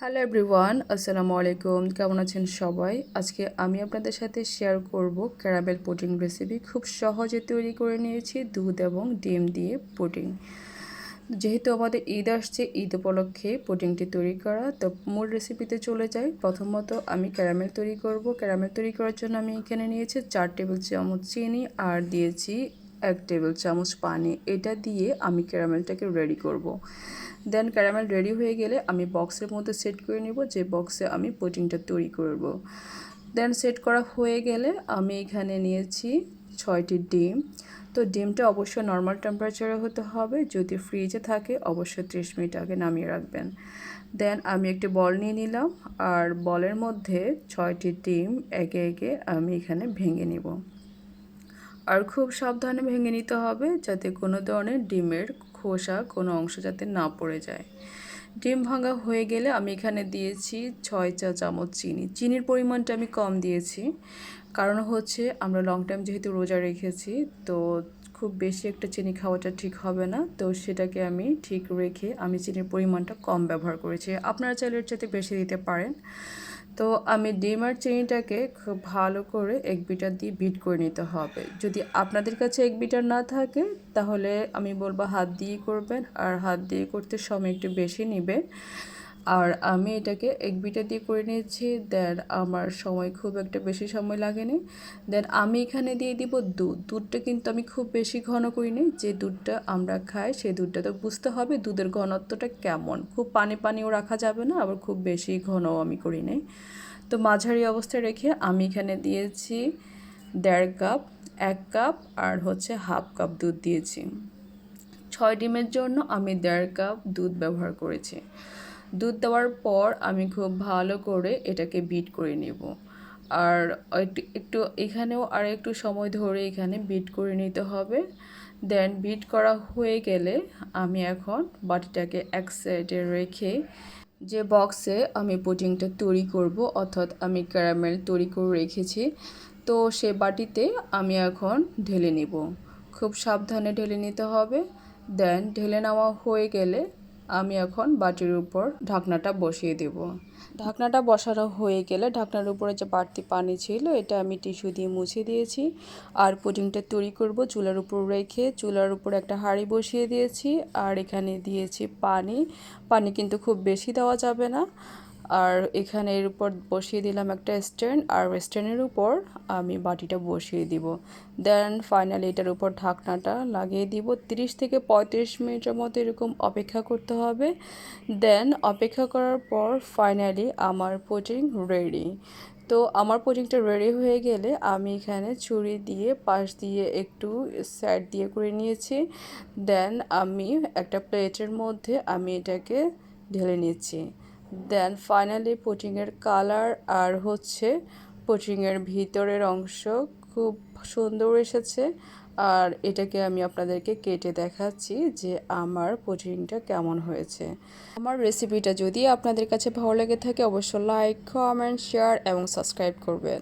Hello everyone আসসালামু আলাইকুম। কেমন আছেন সবাই? আজকে আমি আপনাদের সাথে শেয়ার করব ক্যারামেল পুডিং রেসিপি খুব সহজে তৈরি করে নিয়েছি দুধ এবং ডিম দিয়ে পুডিং যেহেতু আমাদের ঈদ আসছে, ঈদ উপলক্ষে পুডিংটি তৈরি করা, তো মূল রেসিপিতে চলে যাই। প্রথমত আমি ক্যারামেল তৈরি করব। ক্যারামেল তৈরি করার জন্য আমি এখানে নিয়েছি চার টেবিল চামচ চিনি, আর দিয়েছি এক টেবিল চামচ পানি, এটা দিয়ে আমি ক্যারামেলটাকে রেডি করব। দেন ক্যারামেল রেডি হয়ে গেলে আমি বক্সের মধ্যে সেট করে নিব, যে বক্সে আমি পুডিংটা তৈরি করব। দেন সেট করা হয়ে গেলে আমি এখানে নিয়েছি ছয়টি ডিম তো ডিমটা অবশ্যই নর্মাল টেম্পারেচারে হতে হবে, যদি ফ্রিজে থাকে অবশ্যই ত্রিশ মিনিট আগে নামিয়ে রাখবেন দেন আমি একটি বল নিয়ে নিলাম, আর বলের মধ্যে ছয়টি ডিম একে একে আমি এখানে ভেঙে নিব আর খুব সাবধানে ভেঙে নিতে হবে যাতে কোনো ধরনের ডিমের খোসা কোনো অংশ যাতে না পড়ে যায়। ডিম ভাঙা হয়ে গেলে আমি এখানে দিয়েছি ছয় চা চামচ চিনি। চিনির পরিমাণটা আমি কম দিয়েছি। কারণ হচ্ছে আমরা লং টাইম যেহেতু রোজা রেখেছি, তো খুব বেশি একটা চিনি খাওয়াটা ঠিক হবে না। তো সেটাকে আমি ঠিক রেখে আমি চিনির পরিমাণটা কম ব্যবহার করেছি। আপনারা চাইলে এর চাইতে বেশি দিতে পারেন। তো আমি ডিম আর চিনিটাকে খুব ভালো করে এক বিটার দিয়ে বিট করে নিতে হবে। যদি আপনাদের কাছে এক বিটার না থাকে, তাহলে আমি বলব হাত দিয়ে করবেন, আর হাত দিয়ে করতে সময় একটু বেশি নেবে আর আমি এটাকে এক বিটা দিয়ে করে নিয়েছি দেন আমার সময় খুব একটা বেশি সময় লাগেনি। দেন আমি এখানে দিয়ে দিব দুধ। দুধটা কিন্তু আমি খুব বেশি ঘন করিনি। যে দুধটা আমরা খাই সেই দুধটা তো বুঝতে হবে দুধের ঘনত্বটা কেমন। খুব পানি পানিও রাখা যাবে না, আবার খুব বেশি ঘনও আমি করি নাই তো মাঝারি অবস্থায় রেখে আমি এখানে দিয়েছি দেড় কাপ, এক কাপ আর হচ্ছে হাফ কাপ দুধ দিয়েছি। ছয় ডিমের জন্য আমি দেড় কাপ দুধ ব্যবহার করেছি। দুধ দেওয়ার পর আমি খুব ভালো করে এটাকে বিট করে নেব। আর একটু এখানেও আর একটু সময় ধরে এখানে বিট করে নিতে হবে। দেন বিট করা হয়ে গেলে আমি এখন বাটিটাকে এক সাইডে রেখে যে বক্সে আমি পুডিংটা তৈরি করব, অর্থাৎ আমি ক্যারামেল তৈরি করে রেখেছি, তো সে বাটিতে আমি এখন ঢেলে নেব। খুব সাবধানে ঢেলে নিতে হবে। দেন ঢেলে নেওয়া হয়ে গেলে আমি এখন বাটির উপর ঢাকনাটা বসিয়ে দেব। ঢাকনাটা বসানো হয়ে গেলে ঢাকনার উপরে যে বাড়তি পানি ছিল, এটা আমি টিস্যু দিয়ে মুছে দিয়েছি। আর পুডিংটা তৈরি করব চুলার উপর রেখে। চুলার উপর একটা হাঁড়ি বসিয়ে দিয়েছি। আর এখানে দিয়েছি পানি। পানি কিন্তু খুব বেশি দেওয়া যাবে না। আর এখানে এর উপর বসিয়ে দিলাম একটা স্ট্যান্ড, আর স্ট্যান্ডের উপর আমি বাটিটা বসিয়ে দিব। দেন ফাইনালি এটার উপর ঢাকনাটা লাগিয়ে দিব। 30 থেকে পঁয়ত্রিশ মিনিটের মতো এরকম অপেক্ষা করতে হবে। দেন অপেক্ষা করার পর ফাইনালি আমার পুডিং রেডি তো আমার পুডিংটা রেডি হয়ে গেলে আমি এখানে ছুরি দিয়ে, পাশ দিয়ে একটু সাইড দিয়ে করে নিয়েছি। দেন আমি একটা প্লেটের মধ্যে আমি এটাকে ঢেলে নিচ্ছি। দেন ফাইনালি পুটিংয়ের কালার আর হচ্ছে পুটিংয়ের ভিতরের অংশ খুব সুন্দর এসেছে। আর এটাকে আমি আপনাদেরকে কেটে দেখাচ্ছি যে আমার পুটিংটা কেমন হয়েছে। আমার রেসিপিটা যদি আপনাদের কাছে ভালো লেগে থাকে, অবশ্যই লাইক কমেন্ট শেয়ার এবং সাবস্ক্রাইব করবেন।